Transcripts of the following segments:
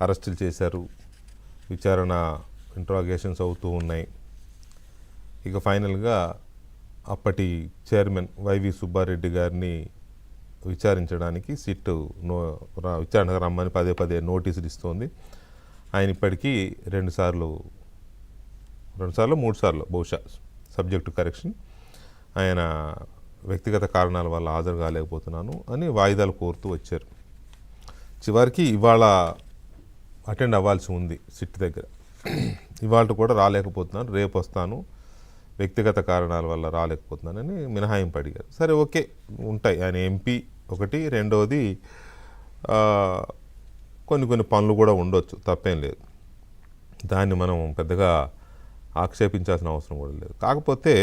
అరెస్టులు చేశారు. విచారణ ఇంట్రాగేషన్స్ అవుతూ ఉన్నాయి. ఇక ఫైనల్గా అప్పటి చైర్మన్ వైవి సుబ్బారెడ్డి గారిని విచారించడానికి సిట్ నో విచారణకు రమ్మని పదే పదే నోటీసులు ఇస్తోంది. ఆయన ఇప్పటికీ రెండుసార్లు రెండుసార్లు మూడు సార్లు బహుశా సబ్జెక్టు కరెక్షన్. ఆయన వ్యక్తిగత కారణాల వల్ల హాజరు కాలేకపోతున్నాను అని వాయిదాలు కోరుతూ వచ్చారు. చివరికి ఇవాళ అటెండ్ అవ్వాల్సి ఉంది సిట్ దగ్గర. ఇవాళ కూడా రాలేకపోతున్నాను రేపు వస్తాను. వ్యక్తిగత కారణాల వల్ల రాలేకపోతున్నానని మినహాయింపు అడిగారు సరే ఓకే ఉంటాయి. ఆయన ఎంపీ ఒకటి రెండవది కొన్ని కొన్ని పనులు కూడా ఉండొచ్చు తప్పేం లేదు. దాన్ని మనం పెద్దగా ఆక్షేపించాల్సిన అవసరం కూడా లేదు. కాకపోతే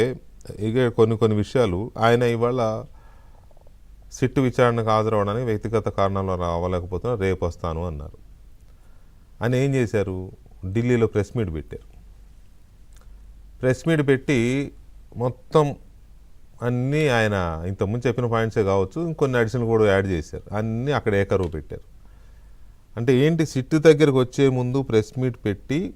ఇక కొన్ని కొన్ని విషయాలు ఆయన ఇవాళ సిట్టు విచారణకు హాజరవడానికి వ్యక్తిగత కారణాలు రావలేకపోతున్నా రేపు వస్తాను అన్నారు. ఆయన ఏం చేశారు? ఢిల్లీలో ప్రెస్ మీట్ పెట్టారు. ప్రెస్ మీట్ పెట్టి మొత్తం అన్నీ ఆయన ఇంతకుముందు చెప్పిన పాయింట్సే కావచ్చు ఇంకొన్ని అడిషన్ కూడా యాడ్ చేశారు. అన్నీ అక్కడ ఏకరువు పెట్టారు. అంటే ఏంటి? సిట్టు దగ్గరకు వచ్చే ముందు ప్రెస్ మీట్ పెట్టి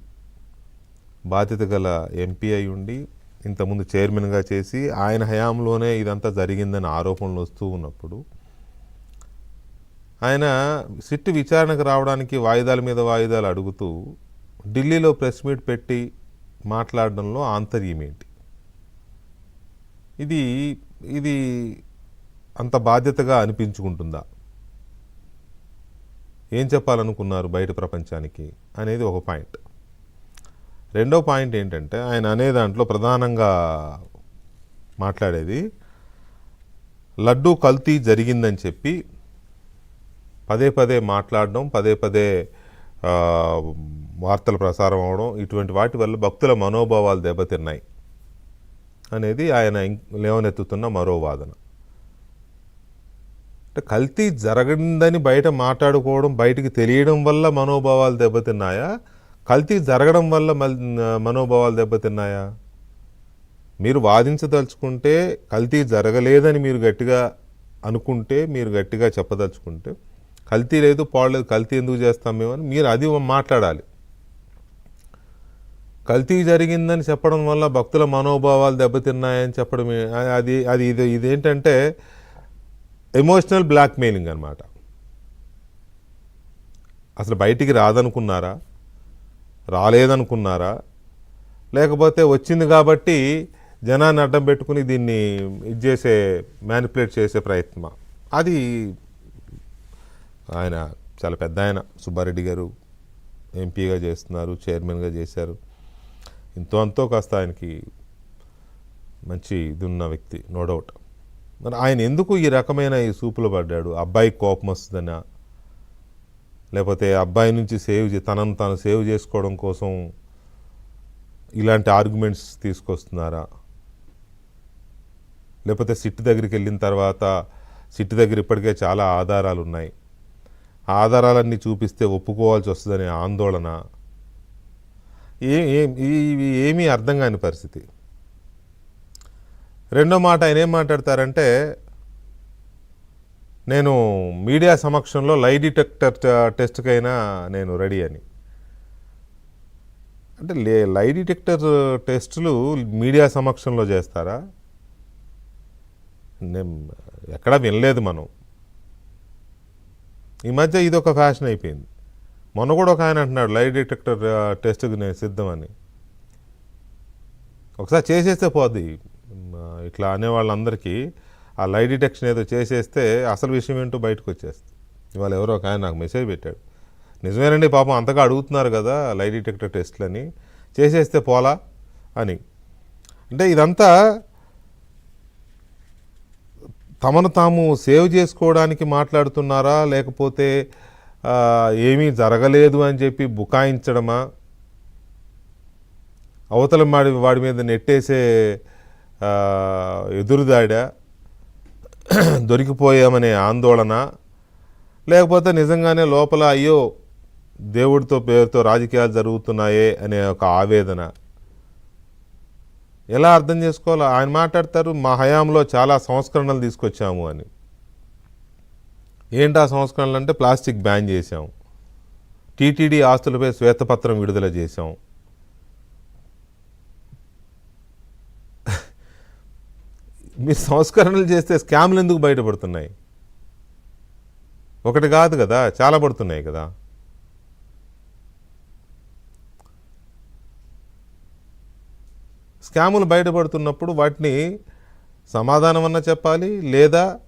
బాధ్యత గల ఎంపీ అయి ఉండి ఇంతకుముందు చైర్మన్గా చేసి ఆయన హయాంలోనే ఇదంతా జరిగిందని ఆరోపణలు వస్తూ ఉన్నప్పుడు ఆయన సిట్ విచారణకు రావడానికి వాయిదాల మీద వాయిదాలు అడుగుతూ ఢిల్లీలో ప్రెస్ మీట్ పెట్టి మాట్లాడడంలో ఆంతర్యం ఏంటి? ఇది ఇది అంత బాధ్యతగా అనిపించుకుంటుందా? ఏం చెప్పాలనుకున్నారు బయట ప్రపంచానికి అనేది ఒక పాయింట్. రెండో పాయింట్ ఏంటంటే ఆయన అనే దాంట్లో ప్రధానంగా మాట్లాడేది లడ్డూ కల్తీ జరిగిందని చెప్పి పదే పదే మాట్లాడడం పదే పదే వార్తలు ప్రసారం అవడం ఇటువంటి వాటి వల్ల భక్తుల మనోభావాలు దెబ్బతిన్నాయి అనేది ఆయన లేవనెత్తుతున్న మరో వాదన. అంటే కల్తీ జరగందని బయట మాట్లాడుకోవడం బయటికి తెలియడం వల్ల మనోభావాలు దెబ్బతిన్నాయా? కల్తీ జరగడం వల్ల మనోభావాలు దెబ్బతిన్నాయా? మీరు వాదించదలుచుకుంటే కల్తీ జరగలేదని మీరు గట్టిగా అనుకుంటే మీరు గట్టిగా చెప్పదలుచుకుంటే కల్తీ లేదు పాడలేదు కల్తీ ఎందుకు చేస్తాం మేము అని మీరు అది మాట్లాడాలి. కల్తీ జరిగిందని చెప్పడం వల్ల భక్తుల మనోభావాలు దెబ్బతిన్నాయని చెప్పడం అది అది ఇది ఇదేంటంటే ఎమోషనల్ బ్లాక్మెయిలింగ్ అనమాట అసలు బయటికి రాదనుకున్నారా? రాలేదనుకున్నారా? లేకపోతే వచ్చింది కాబట్టి జనాన్ని అడ్డం పెట్టుకుని దీన్ని ఇది చేసే మ్యానిపులేట్ చేసే ప్రయత్నం అది ఆయన చాలా పెద్ద ఆయన. సుబ్బారెడ్డి గారు ఎంపీగా చేస్తున్నారు చైర్మన్గా చేశారు. ఇంతో అంతో కాస్త ఆయనకి మంచి ఇది ఉన్న వ్యక్తి నో డౌట్. మరి ఆయన ఎందుకు ఈ రకమైన ఈ సూపులు పడ్డాడు? అబ్బాయి కోపం వస్తుందనా లేకపోతే అబ్బాయి నుంచి సేవ్ తనను తాను సేవ్ చేసుకోవడం కోసం ఇలాంటి ఆర్గ్యుమెంట్స్ తీసుకొస్తున్నారా? లేకపోతే సిట్ దగ్గరికి వెళ్ళిన తర్వాత సిట్ దగ్గర ఇప్పటికే చాలా ఆధారాలు ఉన్నాయి ఆ ఆధారాలన్నీ చూపిస్తే ఒప్పుకోవాల్సి వస్తుందనే ఆందోళన. ఏ ఇవి ఏమీ అర్థం కాని పరిస్థితి. రెండో మాట ఆయన ఏం మాట్లాడతారంటే నేను మీడియా సమక్షంలో లై డిటెక్టర్ టెస్ట్కైనా నేను రెడీ అని. అంటే లే లై డిటెక్టర్ టెస్టులు మీడియా సమక్షంలో చేస్తారా? నేను ఎక్కడా వినలేదు మనం. ఈ మధ్య ఇది ఒక ఫ్యాషన్ అయిపోయింది. మొన్న కూడా ఒక ఆయన అంటున్నాడు లై డిటెక్టర్ టెస్ట్కి నేను సిద్ధమని. ఒకసారి చేసేస్తే పోద్ది. ఇట్లా అనే వాళ్ళందరికీ ఆ లై డిటెక్షన్ ఏదో చేసేస్తే అసలు విషయం ఏంటో బయటకు వచ్చేస్తుంది. ఇవాళ ఎవరో ఒక ఆయన నాకు మెసేజ్ పెట్టాడు. నిజమేనండి పాపం అంతగా అడుగుతున్నారు కదా లై డిటెక్టర్ టెస్ట్లని. చేసేస్తే పోలా అని. అంటే ఇదంతా తమను తాము సేవ్ చేసుకోవడానికి మాట్లాడుతున్నారా? లేకపోతే ఏమీ జరగలేదు అని చెప్పి బుకాయించడమా? అవతల వాడి వాడి మీద నెట్టేసే ఎదురుదాడా? దొరికిపోయామనే ఆందోళన లేకపోతే నిజంగానే లోపల అయ్యో దేవుడితో పేరుతో రాజకీయాలు జరుగుతున్నాయే అనే ఒక ఆవేదన. ఎలా అర్థం చేసుకోవాలో ఆయన మాట్లాడతారు మా హయాంలో చాలా సంస్కరణలు తీసుకొచ్చాము అని. ఏంటి ఆ సంస్కరణలు అంటే ప్లాస్టిక్ బ్యాన్ చేసాము టీటీడీ ఆస్తులపై శ్వేతపత్రం విడుదల చేసాం మీరు సంస్కరణలు చేస్తే స్కామ్లు ఎందుకు బయటపడుతున్నాయి? ఒకటి కాదు కదా చాలా పడుతున్నాయి కదా. స్కాములు బయటపడుతున్నప్పుడు వాటిని సమాధానం అన్న చెప్పాలి లేదా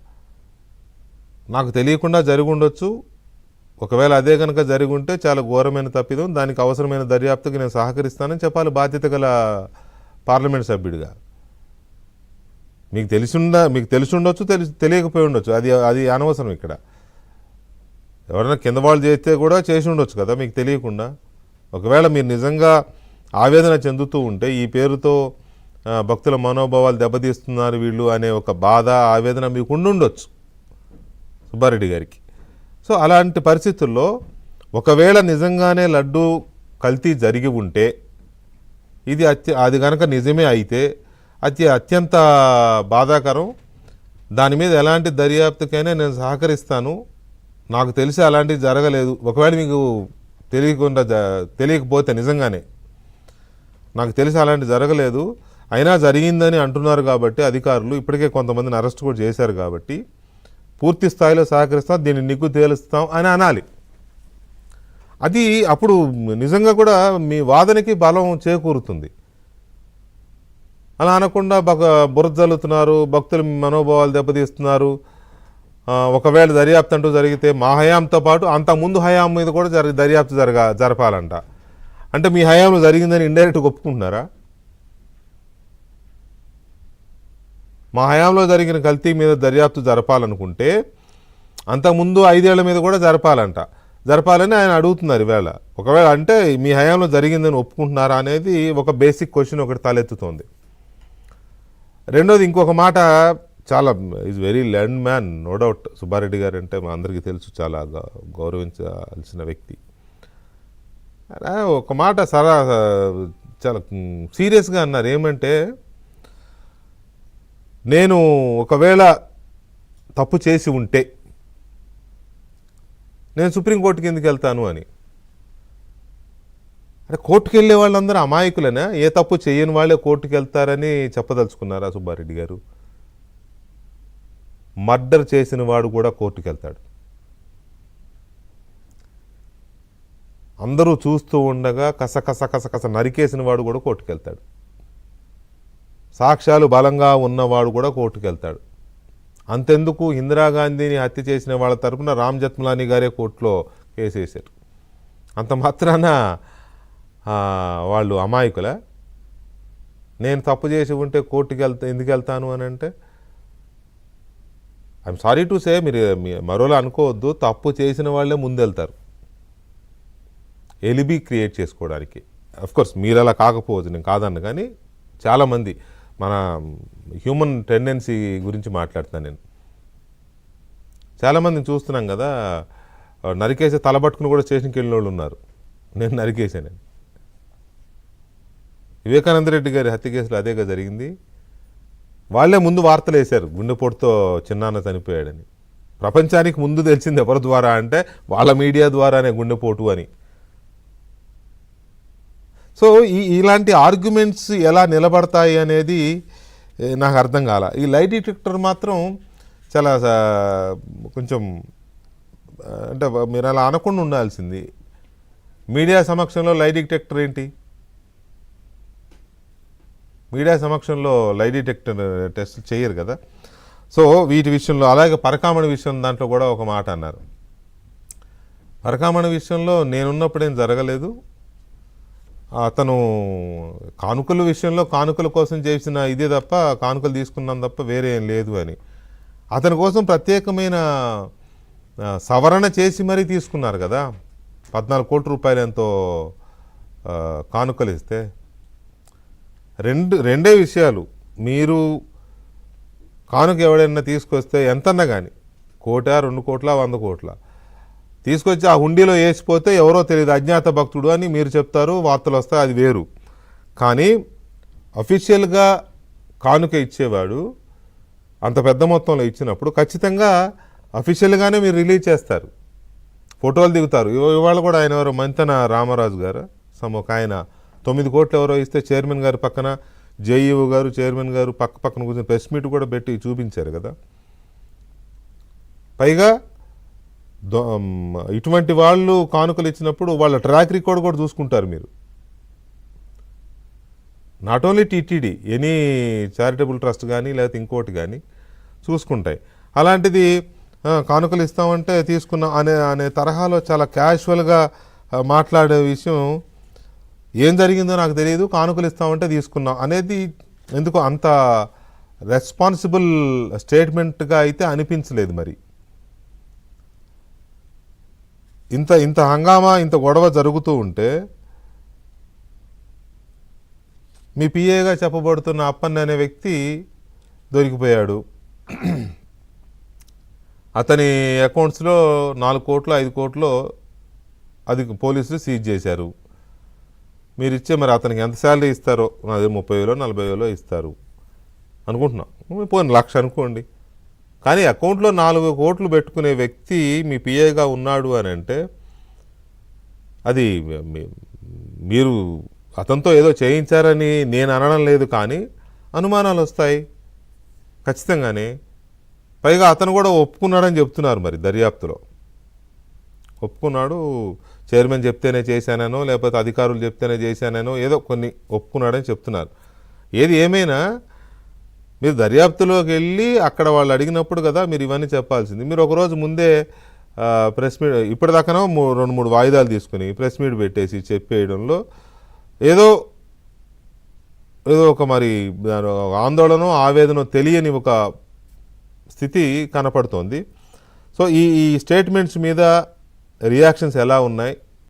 నాకు తెలియకుండా జరిగి ఉండొచ్చు ఒకవేళ అదే కనుక జరిగి ఉంటే చాలా ఘోరమైన తప్పిదం. దానికి అవసరమైన దర్యాప్తుకి నేను సహకరిస్తానని చెప్పాలి బాధ్యత గల పార్లమెంట్ సభ్యుడిగా. మీకు తెలిసిండ మీకు తెలిసి ఉండొచ్చు తెలిసి తెలియకపోయి ఉండొచ్చు అది అది అనవసరం ఇక్కడ. ఎవరైనా కింద వాళ్ళు చేస్తే కూడా చేసి ఉండొచ్చు కదా మీకు తెలియకుండా. ఒకవేళ మీరు నిజంగా ఆవేదన చెందుతూ ఉంటే ఈ పేరుతో భక్తుల మనోభావాలు దెబ్బతీస్తున్నారు వీళ్ళు అనే ఒక బాధ ఆవేదన మీకు ఉండుండొచ్చు సుబ్బారెడ్డి గారికి. సో అలాంటి పరిస్థితుల్లో ఒకవేళ నిజంగానే లడ్డు కల్తీ జరిగి ఉంటే ఇది అత్య అది కనుక నిజమే అయితే అతి అత్యంత బాధాకరం. దాని మీద ఎలాంటి దర్యాప్తుకైనా నేను సహకరిస్తాను. నాకు తెలిసి అలాంటివి జరగలేదు. ఒకవేళ మీకు తెలియకుండా జ- తెలియకపోతే నిజంగానే. నాకు తెలిసి అలాంటివి జరగలేదు. అయినా జరిగిందని అంటున్నారు కాబట్టి అధికారులు ఇప్పటికే కొంతమందిని అరెస్ట్ కూడా చేశారు కాబట్టి పూర్తి స్థాయిలో సహకరిస్తాం దీన్ని నిగ్గు తేలుస్తాం అని అనాలి. అది అప్పుడు నిజంగా కూడా మీ వాదనకి బలం చేకూరుతుంది. అలా అనకుండా బక బురద జల్లుతున్నారు భక్తుల మనోభావాలు దెబ్బతీస్తున్నారు. ఒకవేళ దర్యాప్తు అంటూ జరిగితే మా హయాంతో పాటు అంతకుముందు హయాం మీద కూడా జరి దర్యాప్తు జరగా జరపాలంట. అంటే మీ హయాంలో జరిగిందని ఇండైరెక్ట్గా ఒప్పుకుంటున్నారా? మా హయాంలో జరిగిన కల్తీ మీద దర్యాప్తు జరపాలనుకుంటే అంతకుముందు ఐదేళ్ళ మీద కూడా జరపాలంట. జరపాలని ఆయన అడుగుతున్నారు ఈవేళ. ఒకవేళ అంటే మీ హయాంలో జరిగిందని ఒప్పుకుంటున్నారా అనేది ఒక బేసిక్ క్వశ్చన్ ఒకటి తలెత్తుతోంది. రెండోది ఇంకొక మాట చాలా is very learn man no doubt Subbareddy గారు అంటే మా అందరికీ తెలుసు చాలా గౌ- గౌరవించాల్సిన వ్యక్తి. ఒక మాట సరా చాలా సీరియస్గా అన్నారు. ఏమంటే నేను ఒకవేళ తప్పు చేసి ఉంటే నేను సుప్రీంకోర్టుకి ఎందుకు వెళ్తాను అని. అంటే కోర్టుకు వెళ్ళే వాళ్ళందరూ అమాయకులేనా? ఏ తప్పు చేయని వాళ్ళే కోర్టుకు వెళ్తారని చెప్పదలుచుకున్నారా సుబ్బారెడ్డి గారు? మర్డర్ చేసిన వాడు కూడా కోర్టుకు వెళ్తాడు అందరూ చూస్తూ ఉండగా కసకస కసకస నరికేసిన వాడు కూడా కోర్టుకు వెళ్తాడు సాక్ష్యాలు బలంగా ఉన్నవాడు కూడా కోర్టుకు వెళ్తాడు అంతెందుకు ఇందిరాగాంధీని హత్య చేసిన వాళ్ళ తరపున రామ్ జత్మలాని గారే కోర్టులో కేసు వేశారు అంత మాత్రాన వాళ్ళు అమాయకుల? నేను తప్పు చేసి ఉంటే కోర్టుకి వెళ్తా ఎందుకు వెళ్తాను అని అంటే ఐఎమ్ సారీ టు సే మీరు మరోలా అనుకోవద్దు తప్పు చేసిన వాళ్ళే ముందు వెళ్తారు ఎలిబి క్రియేట్ చేసుకోవడానికి. కోర్స్ మీరు అలా కాకపోవచ్చు నేను కాదన్న కానీ చాలామంది మన హ్యూమన్ టెండెన్సీ గురించి మాట్లాడుతున్నాను నేను. చాలామందిని చూస్తున్నాం కదా నరికేసి తలబట్టుకుని కూడా స్టేషన్కి వెళ్ళిన వాళ్ళు ఉన్నారు. నేను నరికేసాను వివేకానంద రెడ్డి గారి హత్య కేసులో అదేగా జరిగింది. వాళ్ళే ముందు వార్తలు వేశారు గుండెపోటుతో చిన్నాన్న చనిపోయాడని. ప్రపంచానికి ముందు తెలిసింది ఎవరి ద్వారా అంటే వాళ్ళ మీడియా ద్వారానే గుండెపోటు అని. సో ఈ ఇలాంటి ఆర్గ్యుమెంట్స్ ఎలా నిలబడతాయి అనేది నాకు అర్థం కాల. ఈ లైట్ డిటెక్టర్ మాత్రం చాలా కొంచెం అంటే మీరు అలా అనకుండా ఉండాల్సింది. మీడియా సమక్షంలో లైట్ డిటెక్టర్ ఏంటి? మీడియా సమక్షంలో లై డిటెక్టర్ టెస్ట్ చేయరు కదా. సో వీటి విషయంలో అలాగే పరకామణి విషయం దాంట్లో కూడా ఒక మాట అన్నారు. పరకామణి విషయంలో నేనున్నప్పుడేం జరగలేదు. అతను కానుకల విషయంలో కానుకల కోసం చేసిన ఇదే తప్ప కానుకలు తీసుకున్నాం తప్ప వేరే ఏం లేదు అని. అతని కోసం ప్రత్యేకమైన సవరణ చేసి మరీ తీసుకున్నారు కదా. పద్నాలుగు కోట్ల రూపాయలు ఎంతో కానుకలు ఇస్తే. రెండు రెండే విషయాలు. మీరు కానుక ఎవడైనా తీసుకొస్తే ఎంతన్నా కానీ కోట రెండు కోట్ల వంద కోట్ల. తీసుకొచ్చి ఆ హుండీలో వేసిపోతే ఎవరో తెలియదు అజ్ఞాత భక్తుడు అని మీరు చెప్తారు వార్తలు వస్తాయి అది వేరు. కానీ అఫీషియల్గా కానుక ఇచ్చేవాడు అంత పెద్ద మొత్తంలో ఇచ్చినప్పుడు ఖచ్చితంగా అఫీషియల్గానే మీరు రిలీజ్ చేస్తారు. ఫోటోలు దిగుతారు. ఇవాళ కూడా ఆయన ఎవరు? మంతెన రామరాజు గారు? సమ్ ఒక ఆయన తొమ్మిది కోట్లు ఎవరో ఇస్తే చైర్మన్ గారు పక్కన జేఈఓ గారు చైర్మన్ గారు పక్క పక్కన కూర్చొని ప్రెస్ మీట్ కూడా పెట్టి చూపించారు కదా. పైగా ఇటువంటి వాళ్ళు కానుకలు ఇచ్చినప్పుడు వాళ్ళ ట్రాక్ రికార్డ్ కూడా చూసుకుంటారు మీరు. Not only TTD any charitable trust కానీ లేకపోతే ఇంకోటి కానీ చూసుకుంటాయి. అలాంటిది కానుకలు ఇస్తామంటే తీసుకున్నాం అనే అనే తరహాలో చాలా క్యాజువల్గా మాట్లాడే విషయం ఏం జరిగిందో నాకు తెలియదు కానుకలు ఇస్తామంటే తీసుకున్నాం అనేది ఎందుకు అంత రెస్పాన్సిబుల్ స్టేట్మెంట్గా అయితే అనిపించలేదు మరి. ఇంత ఇంత హంగామా ఇంత గొడవ జరుగుతూ ఉంటే మీ పిఏగా చెప్పబడుతున్న అప్పన్న అనే వ్యక్తి దొరికిపోయాడు. అతని అకౌంట్స్లో నాలుగు కోట్లు ఐదు కోట్లు అది పోలీసులు సీజ్ చేశారు. మీరు ఇచ్చే మరి అతనికి ఎంత శాలరీ ఇస్తారో అదే ముప్పై వేలో నలభై వేలో ఇస్తారు. అనుకుంటున్నాం. పోయిన లక్ష అనుకోండి. కానీ అకౌంట్లో నాలుగు కోట్లు పెట్టుకునే వ్యక్తి మీ పిఏగా ఉన్నాడు అని అంటే అది మీరు అతనితో ఏదో చేయించారని నేను అనడం లేదు కానీ అనుమానాలు వస్తాయి. ఖచ్చితంగానే. పైగా అతను కూడా ఒప్పుకున్నాడని చెప్తున్నారు మరి దర్యాప్తులో. ఒప్పుకున్నాడు చైర్మన్ చెప్తేనే చేశానో లేకపోతే అధికారులు చెప్తేనే చేశానో ఏదో కొన్ని ఒప్పుకున్నాడని చెప్తున్నారు. ఏది ఏమైనా మీరు దర్యాప్తులోకి వెళ్ళి అక్కడ వాళ్ళు అడిగినప్పుడు కదా మీరు ఇవన్నీ చెప్పాల్సింది. మీరు ఒకరోజు ముందే ప్రెస్ మీట్ ఇప్పటిదాకానో మూ- రెండు మూడు వాయిదాలు తీసుకుని ప్రెస్ మీట్ పెట్టేసి చెప్పేయడంలో ఏదో ఏదో ఒక మరి దాని ఆందోళన ఆవేదన తెలియని ఒక స్థితి కనపడుతోంది. సో ఈ స్టేట్మెంట్స్ మీద రియాక్షన్స్ ఎలా ఉన్నాయి?